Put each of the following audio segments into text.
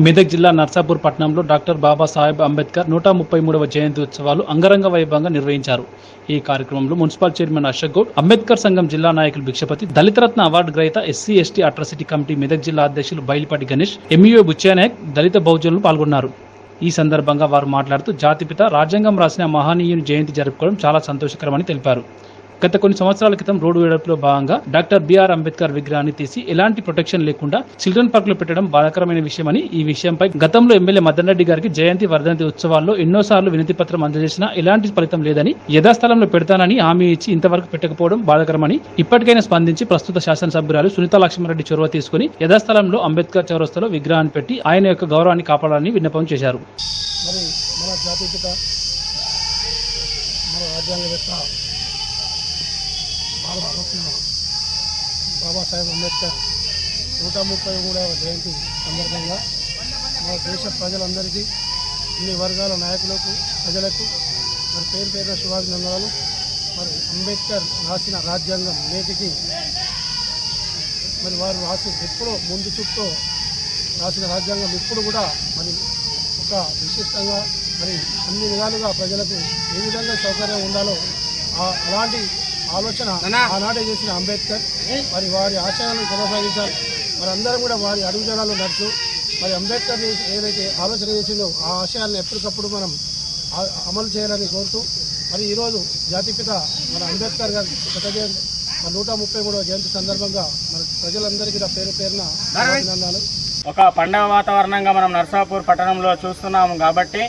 మెదక్ జిల్లా నర్సాపూర్ పట్టణంలో డాక్టర్ బాబాసాహెబ్ అంబేద్కర్ నూట ముప్పై మూడవ జయంతి ఉత్సవాలు అంగరంగ వైభవంగా నిర్వహించారు. ఈ కార్యక్రమంలో మున్సిపల్ చైర్మన్ అశోక్ గౌడ్ అంబేద్కర్ సంఘం జిల్లా నాయకులు భిక్షపతి దళితరత్న అవార్డు గ్రహీత SC ST atrocity committee Medak జిల్లా అధ్యక్షులు బయలుపాటి గణేష్ ఎంఈఓ బుచ్చానాయక్ దళిత బహుజనులు పాల్గొన్నారు. ఈ సందర్భంగా వారు మాట్లాడుతూ జాతిపిత రాజ్యాంగం రాసిన మహనీయుని జయంతి జరుపుకోవడం చాలా సంతోషకరమని తెలిపారు. గత కొన్ని సంవత్సరాల క్రితం రోడ్డు వేడపులో భాగంగా డాక్టర్ బిఆర్ అంబేద్కర్ విగ్రహాన్ని తీసి ఎలాంటి ప్రొటెక్షన్ లేకుండా చిల్డ్రన్ పార్క్లో పెట్టడం బాధాకరమైన విషయమని ఈ విషయంపై గతంలో ఎమ్మెల్యే మదన్ రెడ్డి గారికి జయంతి వర్ధంతి ఉత్సవాల్లో ఎన్నోసార్లు వినతి పత్రం అందజేసినా ఎలాంటి ఫలితం లేదని యథాస్థలంలో పెడతానని హామీ ఇచ్చి ఇంతవరకు పెట్టకపోవడం బాధాకరమని ఇప్పటికైనా స్పందించి ప్రస్తుత శాసనసభ్యురాలు సునీత లక్ష్మారెడ్డి చొరవ తీసుకుని యథాస్థలంలో అంబేద్కర్ చౌరస్తాలో విగ్రహాన్ని పెట్టి ఆయన యొక్క గౌరవాన్ని కాపాడాలని విన్నపం చేశారు. మరి మన జాతీయత మన రాజ్యాంగవేత్త భారతరత్న బాబాసాహెబ్ అంబేద్కర్. నూట ముప్పై మూడవ జయంతి సందర్భంగా మన దేశ ప్రజలందరికీ అన్ని వర్గాల నాయకులకు ప్రజలకు మరి పేరు పేరున శుభాభినందనాలు. మరి అంబేద్కర్ రాసిన రాజ్యాంగం నేటికి మరి వారు రాసి ఎప్పుడో ముందు చుట్టూ రాసిన రాజ్యాంగం ఇప్పుడు కూడా మరి ఒక విశిష్టంగా మరి అన్ని విధాలుగా ప్రజలకు ఏ విధంగా సౌకర్యం ఉండాలో అలాంటి ఆలోచన ఆనాడే చేసిన అంబేద్కర్ మరి వారి ఆశయాలను కొనసాగించాలి మరి అందరం కూడా వారి అడుగుజాడలు నడుచు మరి అంబేద్కర్ ఏదైతే ఆలోచన చేసిందో ఆ ఆశయాలను ఎప్పటికప్పుడు మనం అమలు చేయాలని కోరుతూ మరి ఈరోజు జాతిపిత మన అంబేద్కర్ గారి శత జయంతి మరి నూట ముప్పై మూడవ జయంతి సందర్భంగా మరి ప్రజలందరికీ నా పేరు పేరున అభినందనాలు. ఒక పండగ వాతావరణంగా మనం నర్సాపూర్ పట్టణంలో చూస్తున్నాము కాబట్టి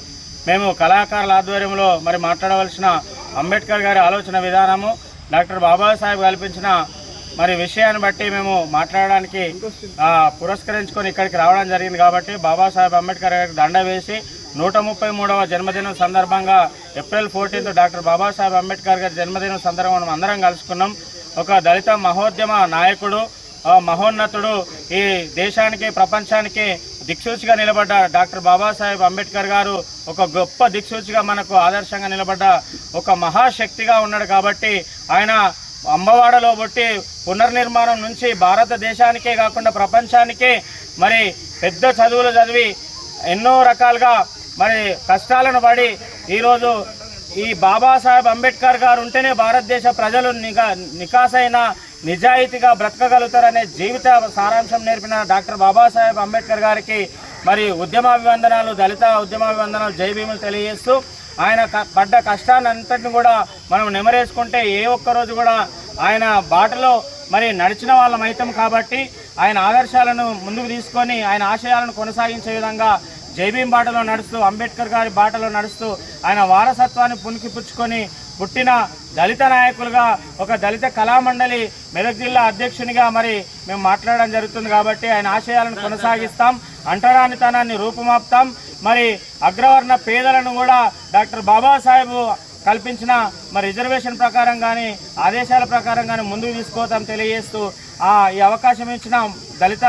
మేము కళాకారుల ఆధ్వర్యంలో మరి మాట్లాడవలసిన అంబేద్కర్ గారి ఆలోచన విధానము డాక్టర్ బాబాసాహెబ్ కల్పించిన మరి విషయాన్ని బట్టి మేము మాట్లాడడానికి పురస్కరించుకొని ఇక్కడికి రావడం జరిగింది కాబట్టి బాబాసాహెబ్ అంబేద్కర్ గారికి దండ వేసి నూట ముప్పై మూడవ జన్మదినం సందర్భంగా April fourteenth doctor Babasaheb Ambedkar గారి జన్మదినం సందర్భంగా మనం అందరం కలుసుకున్నాం. ఒక దళిత మహోద్యమ నాయకుడు మహోన్నతుడు ఈ దేశానికి ప్రపంచానికి దిక్సూచిగా నిలబడ్డ డాక్టర్ బాబాసాహెబ్ అంబేద్కర్ గారు ఒక గొప్ప దిక్సూచిగా మనకు ఆదర్శంగా నిలబడ్డ ఒక మహాశక్తిగా ఉన్నాడు కాబట్టి ఆయన అంబవాడలో బట్టి పునర్నిర్మాణం నుంచి భారతదేశానికే కాకుండా ప్రపంచానికే మరి పెద్ద చదువులు చదివి ఎన్నో రకాలుగా మరి కష్టాలను పడి ఈరోజు ఈ బాబాసాహెబ్ అంబేద్కర్ గారు ఉంటేనే భారతదేశ ప్రజలు నికా నికాసైన నిజాయితీగా బ్రతకగలుగుతారనే జీవిత సారాంశం నేర్పిన డాక్టర్ బాబాసాహెబ్ అంబేద్కర్ గారికి మరి ఉద్యమాభివందనాలు దళిత ఉద్యమాభివందనాలు జైభీములు తెలియజేస్తూ ఆయన పడ్డ కష్టాన్ని అంతటిని కూడా మనం నెమరేసుకుంటే ఏ ఒక్క రోజు కూడా ఆయన బాటలో మరి నడిచిన వాళ్ళం అవుతాం కాబట్టి ఆయన ఆదర్శాలను ముందుకు తీసుకొని ఆయన ఆశయాలను కొనసాగించే విధంగా జైభీం బాటలో నడుస్తూ అంబేద్కర్ గారి బాటలో నడుస్తూ ఆయన వారసత్వాన్ని పుణికిపుచ్చుకొని పుట్టిన దళిత నాయకులుగా ఒక దళిత కళామండలి మెదక్ జిల్లా అధ్యక్షునిగా మరి మేము మాట్లాడడం జరుగుతుంది కాబట్టి ఆయన ఆశయాలను కొనసాగిస్తాం అంటరానితనాన్ని రూపుమాపుతాం. మరి అగ్రవర్ణ పేదలను కూడా డాక్టర్ బాబాసాహెబ్ కల్పించిన మరి రిజర్వేషన్ ప్రకారం కానీ ఆదేశాల ప్రకారం కానీ ముందుకు తీసుకోవతాం తెలియజేస్తూ ఆ ఈ అవకాశం ఇచ్చిన దళిత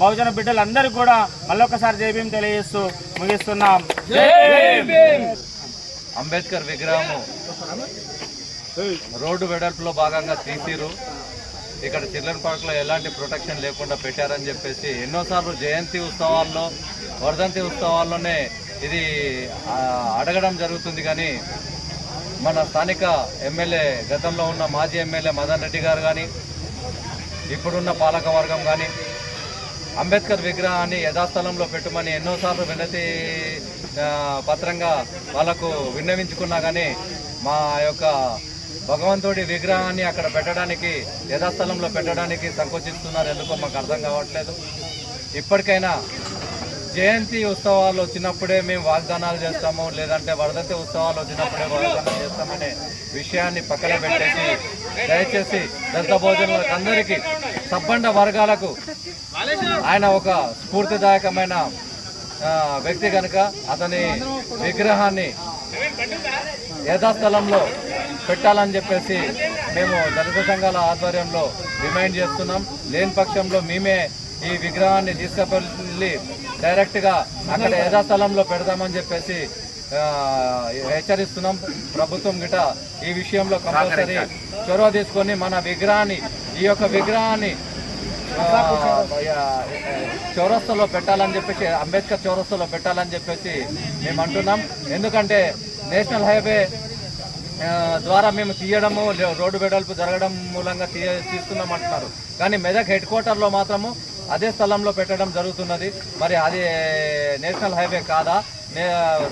బహుజన బిడ్డలందరికీ కూడా మళ్ళొకసారి జైభీం తెలియజేస్తూ ముగిస్తున్నాం. అంబేద్కర్ విగ్రహము రోడ్డు వెడల్పులో భాగంగా తీసిరు. ఇక్కడ చిల్డ్రన్ పార్క్లో ఎలాంటి ప్రొటెక్షన్ లేకుండా పెట్టారని చెప్పేసి ఎన్నోసార్లు జయంతి ఉత్సవాల్లో వర్ధంతి ఉత్సవాల్లోనే ఇది అడగడం జరుగుతుంది కానీ మన స్థానిక ఎమ్మెల్యే గతంలో ఉన్న మాజీ ఎమ్మెల్యే మదన్ రెడ్డి గారు కానీ ఇప్పుడున్న పాలక వర్గం కానీ అంబేద్కర్ విగ్రహాన్ని యథాస్థలంలో పెట్టమని ఎన్నోసార్లు వినతి పత్రంగా వాళ్ళకు విన్నవించుకున్నా కానీ మా యొక్క భగవంతుడి విగ్రహాన్ని అక్కడ పెట్టడానికి యథాస్థలంలో పెట్టడానికి సంకోచిస్తున్నారు. ఎందుకో మాకు అర్థం కావట్లేదు. ఇప్పటికైనా జయంతి ఉత్సవాలు వచ్చినప్పుడే మేము వాగ్దానాలు చేస్తాము లేదంటే వర్ధంతి ఉత్సవాలు వచ్చినప్పుడే వాగ్దానం చేస్తామనే విషయాన్ని పక్కన పెట్టేసి దయచేసి దళిత భోజనాలకు అందరికీ సబ్బండ వర్గాలకు ఆయన ఒక స్ఫూర్తిదాయకమైన వ్యక్తి కనుక అతని విగ్రహాన్ని యథాస్థలంలో పెట్టాలని చెప్పేసి మేము దళిత సంఘాల ఆధ్వర్యంలో డిమాండ్ చేస్తున్నాం. లేని పక్షంలో మేమే ఈ విగ్రహాన్ని తీసుకువెళ్ళి డైరెక్ట్గా అక్కడ యథాస్థలంలో పెడదామని చెప్పేసి హెచ్చరిస్తున్నాం. ప్రభుత్వం గిట ఈ విషయంలో కంపల్సరీ చొరవ తీసుకొని మన విగ్రహాన్ని ఈ యొక్క విగ్రహాన్ని చౌరస్తలో పెట్టాలని చెప్పేసి అంబేద్కర్ చౌరస్తలో పెట్టాలని చెప్పేసి మేము అంటున్నాం ఎందుకంటే నేషనల్ హైవే ద్వారా మేము తీయడము రోడ్డు వెడల్పు జరగడం మూలంగా తీయ తీస్తున్నాం అంటున్నారు కానీ మెదక్ హెడ్ క్వార్టర్లో మాత్రము అదే స్థలంలో పెట్టడం జరుగుతున్నది. మరి అది నేషనల్ హైవే కాదా?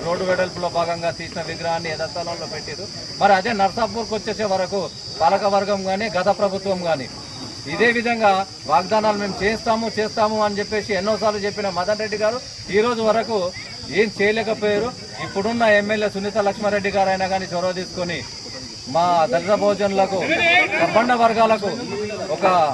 రోడ్డు వెడల్పులో భాగంగా తీసిన విగ్రహాన్ని ఏదో స్థలంలో పెట్టారు. మరి అదే నర్సాపూర్కి వచ్చేసే వరకు పాలక వర్గం కానీ గత ప్రభుత్వం కానీ ఇదే విధంగా వాగ్దానాలు మేము చేస్తాము చేస్తాము అని చెప్పేసి ఎన్నోసార్లు చెప్పిన మదన్ రెడ్డి గారు ఈ రోజు వరకు ఏం చేయలేకపోయారు? ఇప్పుడున్న ఎమ్మెల్యే సునీత లక్ష్మారెడ్డి గారు అయినా కానీ చొరవ తీసుకొని మా దళిత భోజనులకు కబ్బండ వర్గాలకు ఒక